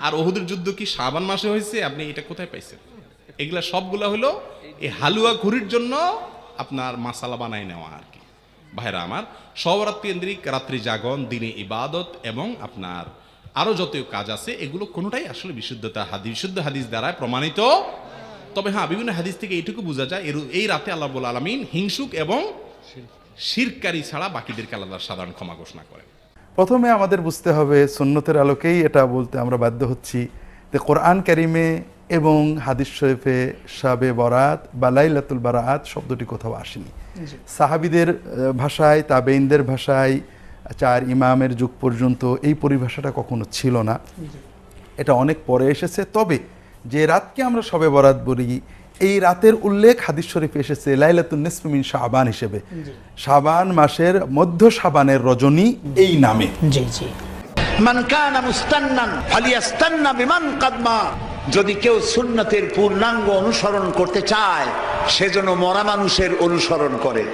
আর ওহুদের যুদ্ধ কি শ্রাবণ মাসে হয়েছে? আপনি এটা কোথায় পাইছেন? এগুলা সবগুলা হলো এই হালুয়া ঘুরির জন্য আপনার মাসালা বানাই নেওয়া আর কি। ভাইরা আমার সবরাত কেন্দ্রিক রাত্রি জাগন দিনে ইবাদত এবং আপনার আরও যত কাজ আছে এগুলো কোনোটাই আসলে বিশুদ্ধতা হাদিস বিশুদ্ধ হাদিস দ্বারা প্রমাণিত। তবে হ্যাঁ বিভিন্ন হাদিস থেকে এইটুকু বোঝা যায় এর- এই রাতে আল্লাহ আলমিন হিংসুক এবং শিরকারী ছাড়া বাকিদেরকে আল্লাহ সাধারণ ক্ষমা ঘোষণা করেন। প্রথমে আমাদের বুঝতে হবে সুন্নতের আলোকেই এটা বলতে আমরা বাধ্য হচ্ছি যে কোরআন কারিমে এবং হাদিস শরীফে শাবে বরাত বা লাইলাতুল বারাত শব্দটি কোথাও আসেনি। সাহাবিদের ভাষায় তাবেইনদের ভাষায় চার ইমামের যুগ পর্যন্ত এই পরিভাষাটা কখনো ছিল না। এটা অনেক পরে এসেছে। তবে যে রাতকে আমরা সবে বরাত বলি এই রাতের উল্লেখ হাদিস শরীফে এসেছে লাইলাতুন নিসফিমিন শাবান হিসেবে। শাবান মাসের মধ্য শাবানের রজনী এই নামে। জি জি। মান কানা মুস্তান্নান ফালিয়াস্তান্না বিমান কাদমা। যদি কেউ সুন্নতের পূর্ণাঙ্গ অনুসরণ করতে চায় সেজন্য মরা মানুষের অনুসরণ করে।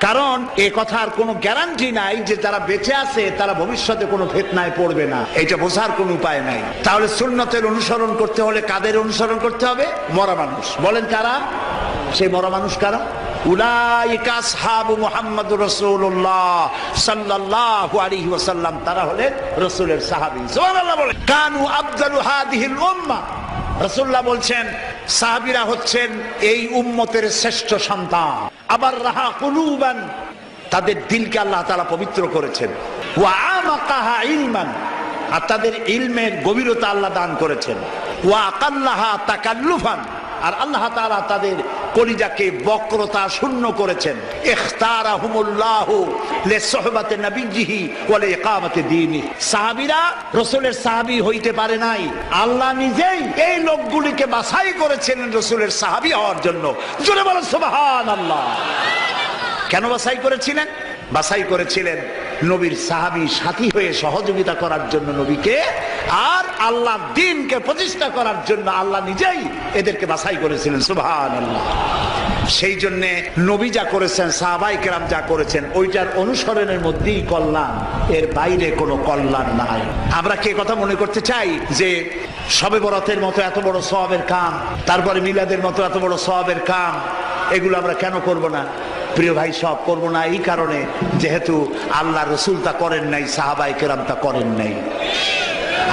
কারণ এ কথার কোনো গ্যারান্টি নাই যে যারা বেঁচে আছে, তারা ভবিষ্যতে কোনো ফিতনায় পড়বে না। এটা বোঝার কোনো উপায় নাই। তাহলে সুন্নতের অনুসরণ করতে হলে কাদের অনুসরণ করতে হবে? মরা মানুষ। বলেন কারা? সেই মরা মানুষ কারা? ওয়াসাল্লাম। তারা রাসূলের কানু বলছেন, সাহাবীরা হচ্ছেন এই উম্মতের শ্রেষ্ঠ সন্তান। আবার রাহা কুলুবান। তাদের দিলকে আল্লাহ তাআলা পবিত্র করেছেন। ওয়া ইলমান। আর তাদের ইলমের গভীরতা আল্লাহ দান করেছেন। ওয়া আকাল্লাহা তাকাল্লুফান। আর আল্লাহ তাদের কলিজাকে বক্রতা শূন্য করেছেন। সাহাবীরা হইতে পারে নাই। আল্লাহ নিজেই এই লোকগুলিকে বাছাই করেছিলেন রাসূলের সাহাবী হওয়ার জন্য। সুবহানাল্লাহ। কেন বাছাই করেছিলেন? বাছাই করেছিলেন নবীর সাহাবী সাথী হয়ে সহযোগিতা করার জন্য নবীকে আর আল্লাহ দিনকে প্রতিষ্ঠা করার জন্য আল্লাহ নিজেই এদেরকে বাছাই করেছিলেন সুবহান সেই জন্যে নবী যা করেছেন, সাহাবাই কেরাম যা করেছেন, ওইটার অনুসরণের মধ্যেই কল্যাণ, এর বাইরে কোনো কল্যাণ নাই। আমরা কে কথা মনে করতে চাই যে সবে বরাতের মতো এত বড় সওয়াবের কাম, তারপরে মিলাদের মতো এত বড় সওয়াবের কাম, এগুলো আমরা কেন করব না? প্রিয় ভাই, সব করব না। এই কারণে যেহেতু আল্লাহ রসুল তা করেন নাই, সাহাবাই কেরাম তা করেন নাই।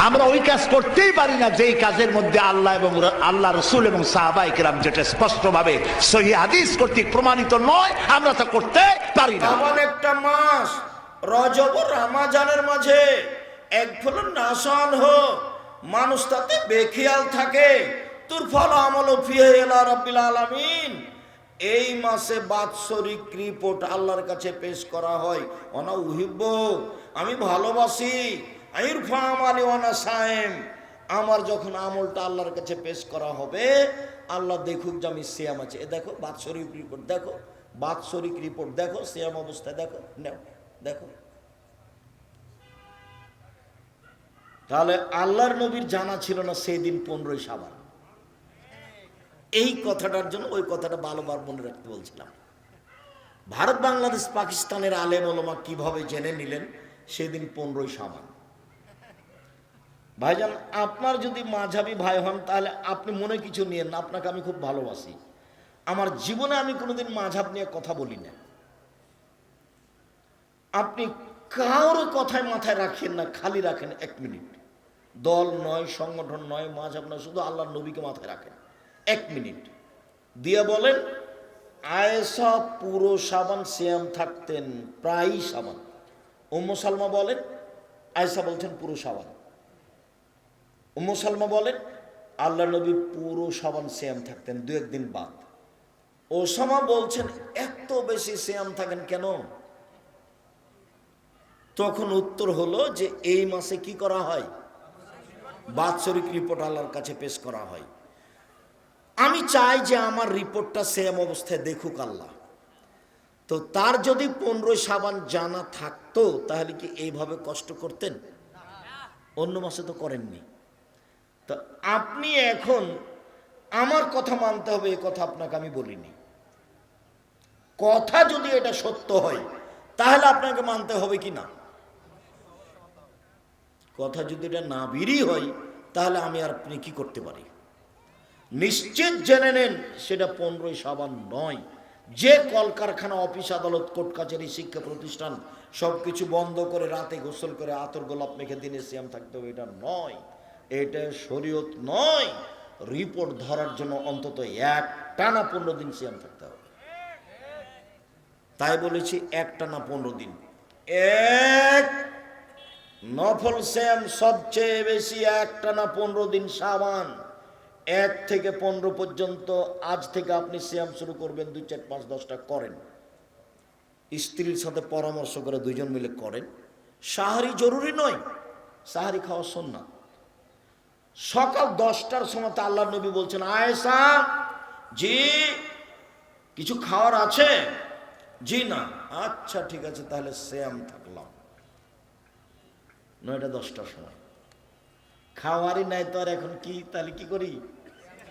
আমরা ওই কাজ করতেই পারি না, যেই কাজের মধ্যে আল্লাহ এবং আল্লাহ রসুল এবং সাহাবাই কেরাম যেটা স্পষ্টভাবে সহি হাদিস কর্তৃক প্রমাণিত নয়, আমরা তা করতে পারি না। এমন একটা মাস, রজব রামাজানের মাঝে এক ফলন নাশান হো মানুষ তাতে বেখিয়াল থাকে। তোর ফল আমল ফিয়ে এলা রব্বিল আলামিন। এই মাসে বাৎসরিক রিপোর্ট আল্লাহর কাছে পেশ করা হয়। অনা উহিব্ব, আমি ভালোবাসি। আইরফা আমার যখন আমলটা আল্লাহর কাছে পেশ করা হবে, আল্লাহ দেখুক যে আমি সিয়াম আছে। এ দেখো, বাৎসরিক রিপোর্ট, দেখো। বাৎসরিক রিপোর্ট, দেখো, সিয়াম অবস্থায়, দেখো, নেও, দেখো। তাহলে আল্লাহর নবীর জানা ছিল না সেই দিন পনেরোই সাবান। এই কথাটার জন্য ওই কথাটা ভালোবার মনে রাখতে বলছিলাম। ভারত, বাংলাদেশ, পাকিস্তানের আলেম ওলমা কীভাবে জেনে নিলেন? সেদিন পনেরোই সাবান ভাইজান, আপনার যদি মাঝাবি ভাই হন, তাহলে আপনি মনে কিছু নিয়েন না, আপনাকে আমি খুব ভালোবাসি। আমার জীবনে আমি কোনোদিন মাঝাব নিয়ে কথা বলি না আপনি কারোর কথায় মাথায় রাখেন না, খালি রাখেন এক মিনিট। দল নয়, সংগঠন নয়, মাঝাব নয়, শুধু আল্লাহ নবীকে মাথায় রাখেন। এক মিনিট। দিয়ে বলেন, আয়েশা পুরো সাবান শ্যাম থাকতেন, প্রায়ই সাবান। উম্মু সালমা বলেন, আয়েশা বলছেন পুরো সাবান। উম্মু সালমা বলেন, আল্লাহ নবী পুরো সাবান শ্যাম থাকতেন দু একদিন বাদ। ওসামা বলছেন, এত বেশি শ্যাম থাকেন কেন? তখন উত্তর হলো যে, এই মাসে কি করা হয়? বাৎসরিক রিপোর্ট আল্লাহর কাছে পেশ করা হয়। আমি চাই যে আমার রিপোর্টটা সেম অবস্থায় দেখুক আল্লাহ। তো তার যদি পনেরোই সাবান জানা থাকতো, তাহলে কি এইভাবে কষ্ট করতেন? অন্য মাসে তো করেননি। তো আপনি এখন আমার কথা মানতে হবে, এ কথা আপনাকে আমি বলিনি। কথা যদি এটা সত্য হয়, তাহলে আপনাকে মানতে হবে কি না? কথা যদি এটা না বিরি হয়, তাহলে আমি আর আপনি কি করতে পারি? নিশ্চিত জেনে নেন, সেটা পনেরোই সাবান নয়। যে কলকারখানা, অফিস, আদালত, কোর্ট কাছারি শিক্ষা প্রতিষ্ঠান সব কিছু বন্ধ করে রাতে গোসল করে আতর গোলাপ মেখে দিনে সিয়াম থাকতে হবে, এটা নয়। এটা শরীয়ত নয়। রিপোর্ট ধরার জন্য অন্তত এক টানা পনেরো দিন সিয়াম থাকতে হবে। তাই বলেছি এক টানা পনেরো দিন। এক নফল শ্যাম সবচেয়ে বেশি একটানা পনেরো দিন সাবান এক থেকে পনেরো পর্যন্ত আজ থেকে আপনি শ্যাম শুরু করবেন, দুই, চার, পাঁচ, দশটা করেন। স্ত্রীর সাথে পরামর্শ করে দুইজন মিলে করেন। সাহারি জরুরি নয়, সাহারি খাওয়া না সকাল দশটার সময় তো আল্লাহ নবী বলছেন, আয়েশা, জি, কিছু খাওয়ার আছে? জি, না। আচ্ছা ঠিক আছে, তাহলে শ্যাম থাকলাম। নয়টা দশটার সময়। খাওয়ারই নাই তো আর এখন কি, তাহলে কি করি?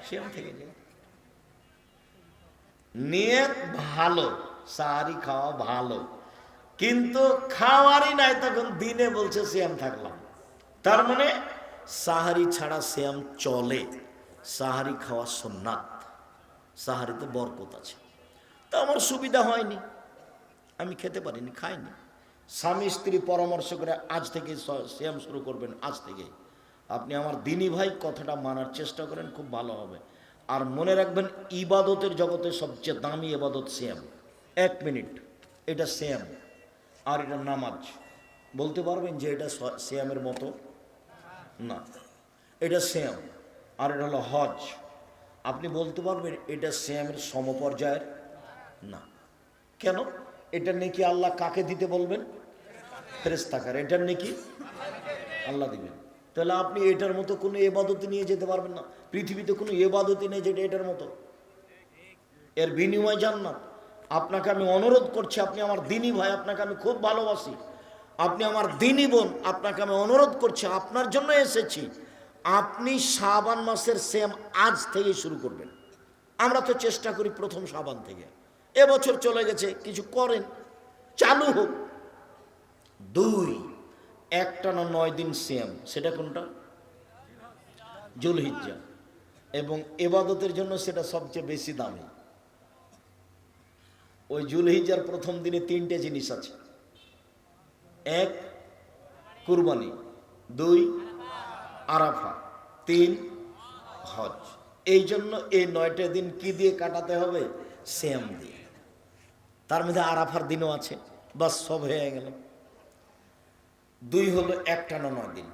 সেম থেকে যাই নিয়ত ভালো সাহারি খাওয়া ভালো। কিন্তু খাওয়ারই নাই তখন দিনে বলছে শ্যাম থাকলাম। তার মানে সাহারি ছাড়া শ্যাম চলে। সাহারি খাওয়া সোননাথ। সাহারিতে বরকত আছে। তো আমার সুবিধা হয়নি। আমি খেতে পারিনি, খাইনি। স্বামী স্ত্রী পরামর্শ করে আজ থেকে শ্যাম শুরু করবেন, আজ থেকে। আপনি আমার দিনী ভাই কথাটা মানার চেষ্টা করেন, খুব ভালো হবে। আর মনে রাখবেন, ইবাদতের জগতে সবচেয়ে দামি ইবাদত শ্যাম এক মিনিট, এটা শ্যাম আর এটা নামাজ। বলতে পারবেন যে এটা শ্যামের মতো? না, এটা শ্যাম আর এটা হলো হজ। আপনি বলতে পারবেন, এটা শ্যামের সমপর্যায়ের? না। কেন? এটা নাকি আল্লাহ কাকে দিতে বলবেন? ফেরেস্তাকার এটার নাকি আল্লাহ দিবেন। তাহলে আপনি এটার মতো কোনো এবাদতি নিয়ে যেতে পারবেন না। পৃথিবীতে কোনো এবাদতি নেই যেটা এটার মতো। এর বিনিময় জান্নাত। আপনাকে আমি অনুরোধ করছি, আপনি আমার দিনী ভাই, আপনাকে আমি খুব ভালোবাসি। আপনি আমার দিনই বোন, আপনাকে আমি অনুরোধ করছি, আপনার জন্য এসেছি। আপনি শাবান মাসের সেম আজ থেকে শুরু করবেন। আমরা তো চেষ্টা করি প্রথম সাবান থেকে। এবছর চলে গেছে, কিছু করেন। চালু হোক। দুই। একটা না নয় দিন সেম সেটা কোনটা? জুলহিজ্জা। এবং এবাদতের জন্য সেটা সবচেয়ে বেশি দামি। ওই জুলহিজ্জার প্রথম দিনে তিনটে জিনিস আছে। এক, কুরবানি। দুই, আরাফা। তিন, হজ। এই জন্য এই নয়টা দিন কি দিয়ে কাটাতে হবে? শ্যাম দিয়ে। তার মধ্যে আরাফার দিনও আছে। বাস সব হয়ে গেল। দুই হলো একটানা নয় দিন।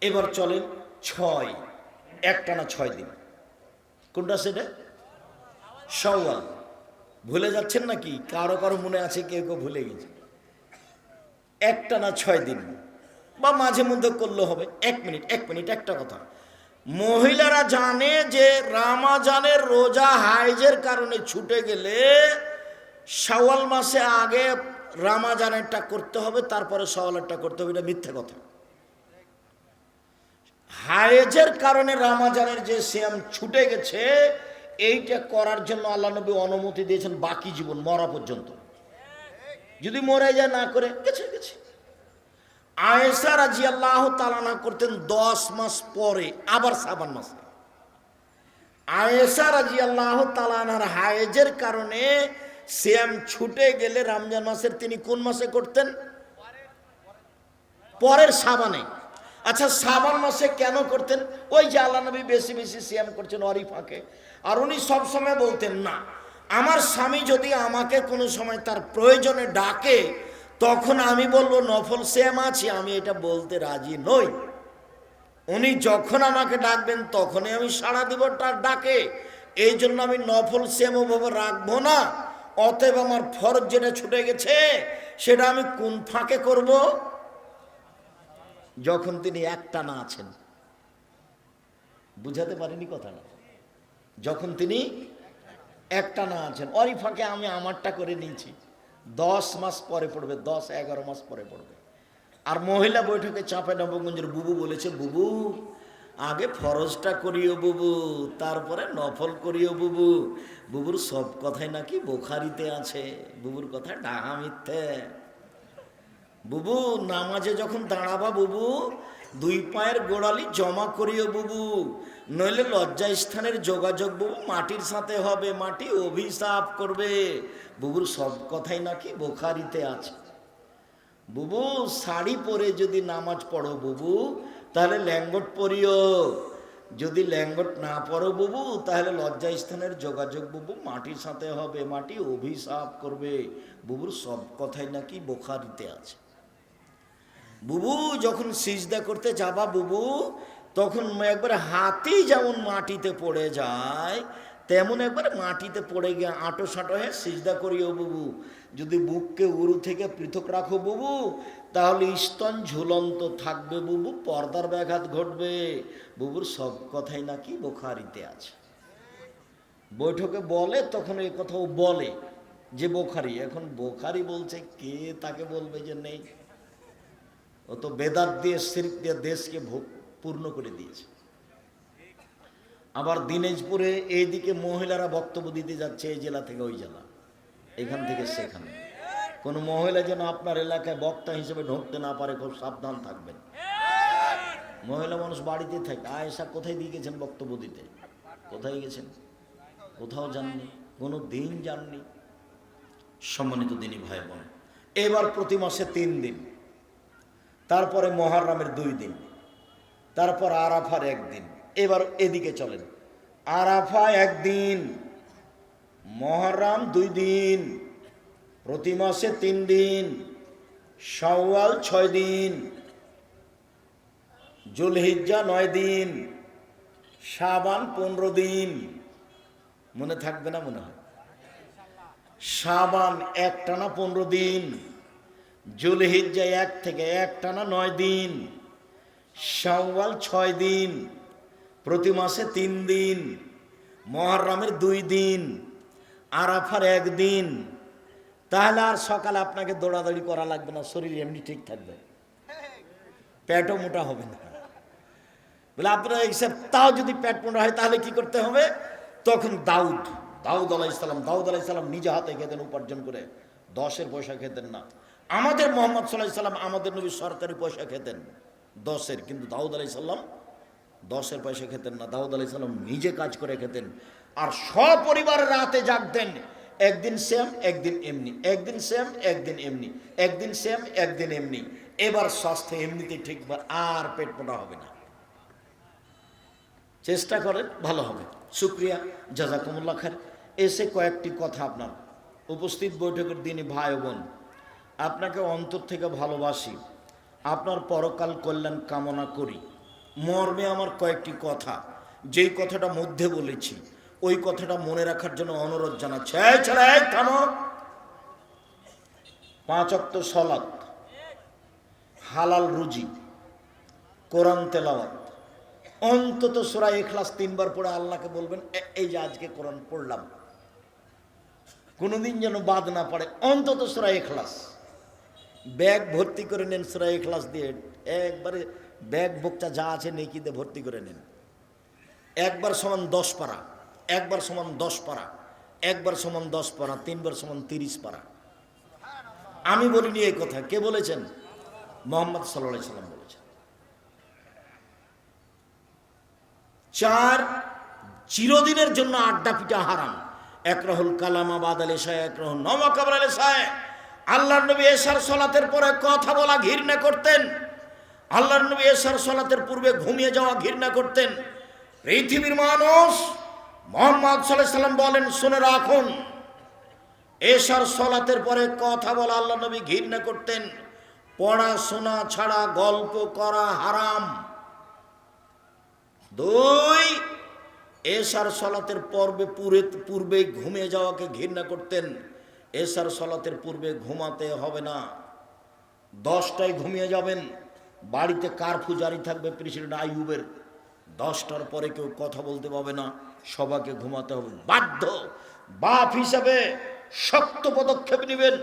এবার চলেন ছয়, একটানা ছয় দিন। কোনটা সেটা সওয়াল ভুলে যাচ্ছেন নাকি? কারও কারও মনে আছে, কেউ কেউ ভুলে গেছে। একটানা ছয় দিন। বা মাঝে মধ্যে করলে হবে। এক মিনিট এক মিনিট, একটা কথা। মহিলারা জানে যে রামাজানের রোজা হাইজের কারণে ছুটে গেলে শাওয়াল মাসে আগে রামাজানেরটা করতে হবে, তারপরে সওয়ালেরটা করতে হবে, এটা মিথ্যে কথা। হায়েজের কারণে রামাজানের যে শ্যাম ছুটে গেছে, এইটা করার জন্য আল্লাহ নবী অনুমতি দিয়েছেন বাকি জীবন, মরা পর্যন্ত। যদি মরে যায় না করে, গেছে গেছে। আয়েসা রাজি আল্লাহ তালানা করতেন দশ মাস পরে, আবার সাবান মাসে। আয়েসা রাজি আল্লাহ তালানার হায়েজের কারণে শ্যাম ছুটে গেলে রমজান মাসের তিনি কোন মাসে করতেন? পরের সাবানে। আচ্ছা সাবান মাসে কেন করতেন? ওই যে আল্লাহ নবী বেশি বেশি সিয়াম করছেন অরি ফাঁকে আর উনি সবসময় বলতেন, না, আমার স্বামী যদি আমাকে কোনো সময় তার প্রয়োজনে ডাকে, তখন আমি বলব, নফল সিয়াম আছি, আমি এটা বলতে রাজি নই। উনি যখন আমাকে ডাকবেন, তখনই আমি সাড়া দিব, তার ডাকে। এই জন্য আমি নফল সেম ওভাবে রাখব না। অতএব আমার ফরজ যেটা ছুটে গেছে, সেটা আমি কোন ফাঁকে করব? যখন তিনি একটা না আছেন। বুঝাতে পারিনি কথাটা। যখন তিনি একটা না আছেন ওরই ফাঁকে আমি আমারটা করে নিয়েছি। দশ মাস পরে পড়বে, দশ, এগারো মাস পরে পড়বে। আর মহিলা বৈঠকে চাপে নবগঞ্জের বুবু বলেছে, বুবু আগে ফরজটা করিও বুবু, তারপরে নফল করিও বুবু। বুবুর সব কথাই নাকি বোখারিতে আছে, বুবুর কথা ডাহা মিথ্যে। বুবু, নামাজে যখন দাঁড়াবা বুবু, দুই পায়ের গোড়ালি জমা করিও বুবু। নইলে লজ্জা স্থানের যোগাযোগ বুবু মাটির সাথে হবে, মাটি অভিশাপ করবে। বুবুর সব কথাই নাকি বোখারিতে আছে। বুবু, শাড়ি পরে যদি নামাজ পড়ো বুবু, তাহলে ল্যাঙ্গট পরিও। যদি ল্যাঙ্গট না পড়ো বুবু, তাহলে লজ্জা স্থানের যোগাযোগ বুবু মাটির সাথে হবে, মাটি অভিশাপ করবে। বুবুর সব কথাই নাকি বোখারিতে আছে। বুবু, যখন সিজদা করতে যাবা বুবু, তখন একবার হাতেই যেমন মাটিতে পড়ে যায় তেমন একবার মাটিতে পড়ে গিয়ে আঁটো সাঁটো হয়ে সিজদা করিও বুবু। যদি বুককে উরু থেকে পৃথক রাখো বুবু, তাহলে স্তন ঝুলন্ত থাকবে বুবু, পর্দার ব্যাঘাত ঘটবে। বুবুর সব কথাই নাকি বোখারিতে আছে। বৈঠকে বলে, তখন এই কথাও বলে যে বোখারি। এখন বোখারি বলছে, কে তাকে বলবে যে নেই? ও তো বেদাত দিয়ে শির্ক দিয়ে দেশকে পূর্ণ করে দিয়েছে। আবার দিনাজপুরে এইদিকে মহিলারা বক্তব্য দিতে যাচ্ছে এই জেলা থেকে ওই জেলা। এখান থেকে সেখানে। কোনো মহিলা যেন আপনার এলাকায় বক্তা হিসেবে ঢুকতে না পারে, খুব সাবধান থাকবেন। মহিলা মানুষ বাড়িতে থাকে। আয়েশা কোথায় দিয়ে গেছেন বক্তব্য দিতে? কোথায় গেছেন? কোথাও যাননি, কোনো দিন যাননি। সম্মানিত দিনী ভাই বোন, এবার প্রতি মাসে তিন দিন। তারপরে মহারামের দুই দিন। তারপর আরাফার একদিন। এবার এদিকে চলেন। আরাফা একদিন, মহারাম দুই দিন, প্রতি মাসে তিন দিন, শাওয়াল ছয় দিন, জুলহিজ্জা নয় দিন, শাবান পনেরো দিন। মনে থাকবে না মনে হয়? শাবান একটানা পনেরো দিন, জুলহিজ্জা এক থেকে একটানা নয় দিন, শাওয়াল ছয় দিন প্রতি মাসে তিন দিন, মহরমের দুই দিন, আরাফার একদিন তাহলে আর সকালে আপনাকে দৌড়াদৌড়ি করা লাগবে না, শরীর এমনি ঠিক থাকবে। পেটও মোটা হবে না। বলে আপনার এইসব তাও যদি পেট মোটা হয়, তাহলে কি করতে হবে? তখন দাউদ দাউদ আলাহ ইসলাম দাউদ আলাহ ইসলাম নিজে হাতে খেতেন, উপার্জন করে। দশের পয়সা খেতেন না। আমাদের মোহাম্মদ সাল্লাহ সাল্লাম আমাদের নবী সরকারি পয়সা খেতেন। দশের, কিন্তু দাউদ আলাহ সাল্লাম দশের পয়সা খেতেন না, দাউদ আলাহ সাল্লাম নিজে কাজ করে খেতেন। আর সপরিবার রাতে জাগতেন, একদিন সেম একদিন এমনি, একদিন সেম একদিন এমনি, একদিন সেম একদিন এমনি। এবার স্বাস্থ্য এমনিতে ঠিক আর পেট মোটা হবে না। চেষ্টা করেন, ভালো হবে। শুক্রিয়া, জাজাকুমুল্লাহ খান এসে কয়েকটি কথা আপনার। উপস্থিত বৈঠকের দিনই ভাই বোন, আপনাকে অন্তর থেকে ভালোবাসি। আপনার পরকাল কল্যাণ কামনা করি। মর্মে আমার কয়েকটি কথা। যেই কথাটা মধ্যে বলেছি, ওই কথাটা মনে রাখার জন্য অনুরোধ জানাচ্ছে। পাঁচ অক্ত সলাৎ, হালাল রুজি, কোরআন তেলাওয়াত। অন্তত সুরা এখলাস তিনবার পড়ে আল্লাহকে বলবেন এই যে আজকে কোরআন পড়লাম, কোনোদিন যেন বাদ না পড়ে। অন্তত সুরা এখলাস ব্যাগ ভর্তি করে নেন সুরা এখলাস দিয়ে। একবারে ব্যাগ, বোকটা যা আছে নেকিতে ভর্তি করে নেন। একবার সমান দশ পারা, একবার সমান দশ পারা, একবার সমান দশ পারা, তিনবার সমান তিরিশ পারা। আমি বলিনি এই কথা, কে বলেছেন? মোহাম্মদ সাল্লাহ সাল্লাম বলেছেন। চার, চিরদিনের জন্য আড্ডা হারাম। এক রাহুল কালামাবাদ আলী সাহেব এক রাহুল নমকাবর আলী সাহেব আল্লাহ নবী এশার সলাতের পরে কথা বলা ঘৃণা করতেন। আল্লাহর নবী এসার সলাতের পূর্বে ঘুমিয়ে যাওয়া, ঘৃণা করতেন। পৃথিবীর মানুষ মোহাম্মদ সাল্লাহ সাল্লাম বলেন, শুনে রাখুন, এসার সলাতের পরে কথা বলা আল্লাহ নবী ঘৃণা করতেন। পড়াশোনা ছাড়া গল্প করা হারাম। দুই, এসার সলাতের পর্বে পুরে পূর্বে ঘুমিয়ে যাওয়াকে ঘৃণা করতেন। এসার সলাতের পূর্বে ঘুমাতে হবে না। দশটায় ঘুমিয়ে যাবেন। বাড়িতে কারফু জারি থাকবে প্রেসিডেন্ট আইয়ুবের? দশটার পরে কেউ কথা বলতে পাবে না সবাইকে ঘুমাতে হবে। বাধ্য! বাপ হিসাবে শক্ত পদক্ষেপ নেবেন।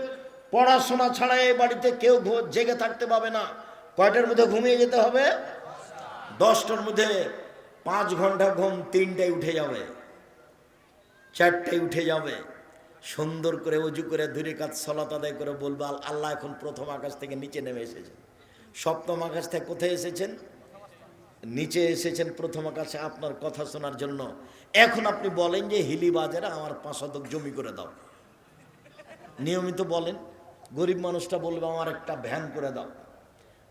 পড়াশোনা ছাড়া এই বাড়িতে কেউ জেগে থাকতে পাবে না। কয়টার মধ্যে ঘুমিয়ে যেতে হবে? দশটার মধ্যে পাঁচ ঘণ্টা ঘুম তিনটায় উঠে যাবে। চারটায় উঠে যাবে। সুন্দর করে উজু করে ধুরে কাজ সলাত আদায় করে বলবে, আল্লাহ এখন প্রথম আকাশ থেকে নিচে নেমে এসেছেন সপ্তম আকাশ থেকে কোথায় এসেছেন? নিচে এসেছেন প্রথম আকাশে আপনার কথা শোনার জন্য। এখন আপনি বলেন যে হিলি বাজারে আমার পাঁচ শতক জমি করে দাও। নিয়মিত বলেন, গরিব মানুষটা বলবে আমার একটা ভ্যান করে দাও।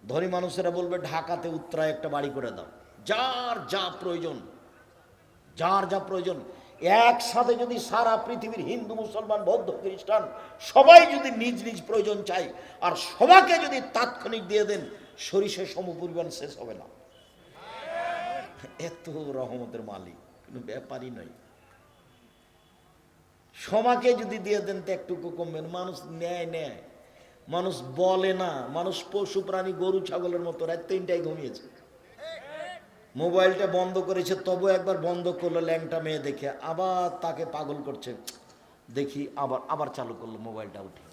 ধনী মানুষেরা বলবে ঢাকাতে উত্তরায় একটা বাড়ি করে দাও। যার যা প্রয়োজন, যার যা প্রয়োজন একসাথে যদি সারা পৃথিবীর হিন্দু, মুসলমান, বৌদ্ধ, খ্রিস্টান সবাই যদি নিজ নিজ প্রয়োজন চাই আর সবাইকে যদি তাৎক্ষণিক দিয়ে দেন, সরিষে সমপরিমাণ শেষ হবে না। এত রহমতের মালিক, কোনো ব্যাপারই নয়। সবাকে যদি দিয়ে দেন, তো একটুকু কমবে না। মানুষ নেয় নেয়। মানুষ বলে না। মানুষ পশু, প্রাণী, গরু, ছাগলের মতো রাত তিনটায় ঘুমিয়েছে। মোবাইলটা বন্ধ করেছে তবু একবার বন্ধ করল ল্যাংটা মেয়ে দেখে, আবার তাকে পাগল করছে। দেখি আবার আবার চালু করল মোবাইলটা উঠে।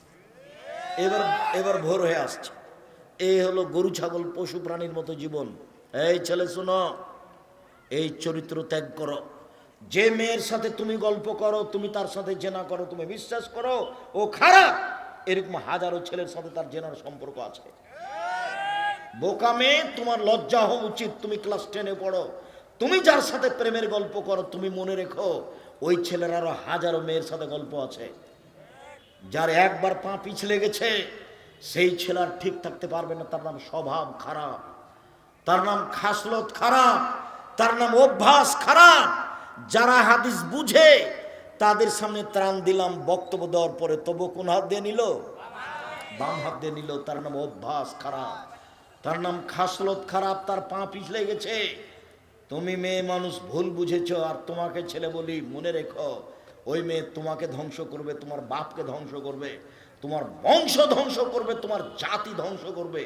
এবার এবার ভোর হয়ে আসছে। এই হলো গরু, ছাগল, পশু, প্রাণীর মতো জীবন। এই ছেলে, শোনো, এই চরিত্র ত্যাগ করো। যে মেয়ের সাথে তুমি গল্প করো, তুমি তার সাথে জেনা করো, তুমি বিশ্বাস করো, ও খারাপ। এরকম হাজারো ছেলের সাথে তার জেনার সম্পর্ক আছে। বোকা মেয়ে তোমার লজ্জা হওয়া উচিত, তুমি ক্লাস টেনে পড়ো। তুমি যার সাথে প্রেমের গল্প করো, তুমি মনে রেখো, ওই ছেলের আরও হাজারো মেয়ের সাথে গল্প আছে। যার একবার পা পিছলে গেছে, সেই ছেলে আর ঠিক থাকতে পারবে না, তার নাম স্বভাব খারাপ। তার নাম খাসলত খারাপ, তার নাম অভ্যাস খারাপ। যারা হাদিস বুঝে, তাদের সামনে ত্রাণ দিলাম, বক্তব্য দেওয়ার পরে তবু কোন হাত দিয়ে নিল? বাম হাত দিয়ে নিল, তার নাম অভ্যাস খারাপ। তার নাম খাসলত খারাপ, তার পা পিছলে গেছে। তুমি মেয়ে মানুষ, ভুল বুঝেছ, আর তোমাকে ছেলে বলি, মনে রেখো, ওই মেয়ে তোমাকে ধ্বংস করবে, তোমার বাপকে ধ্বংস করবে, তোমার বংশ ধ্বংস করবে, তোমার জাতি ধ্বংস করবে।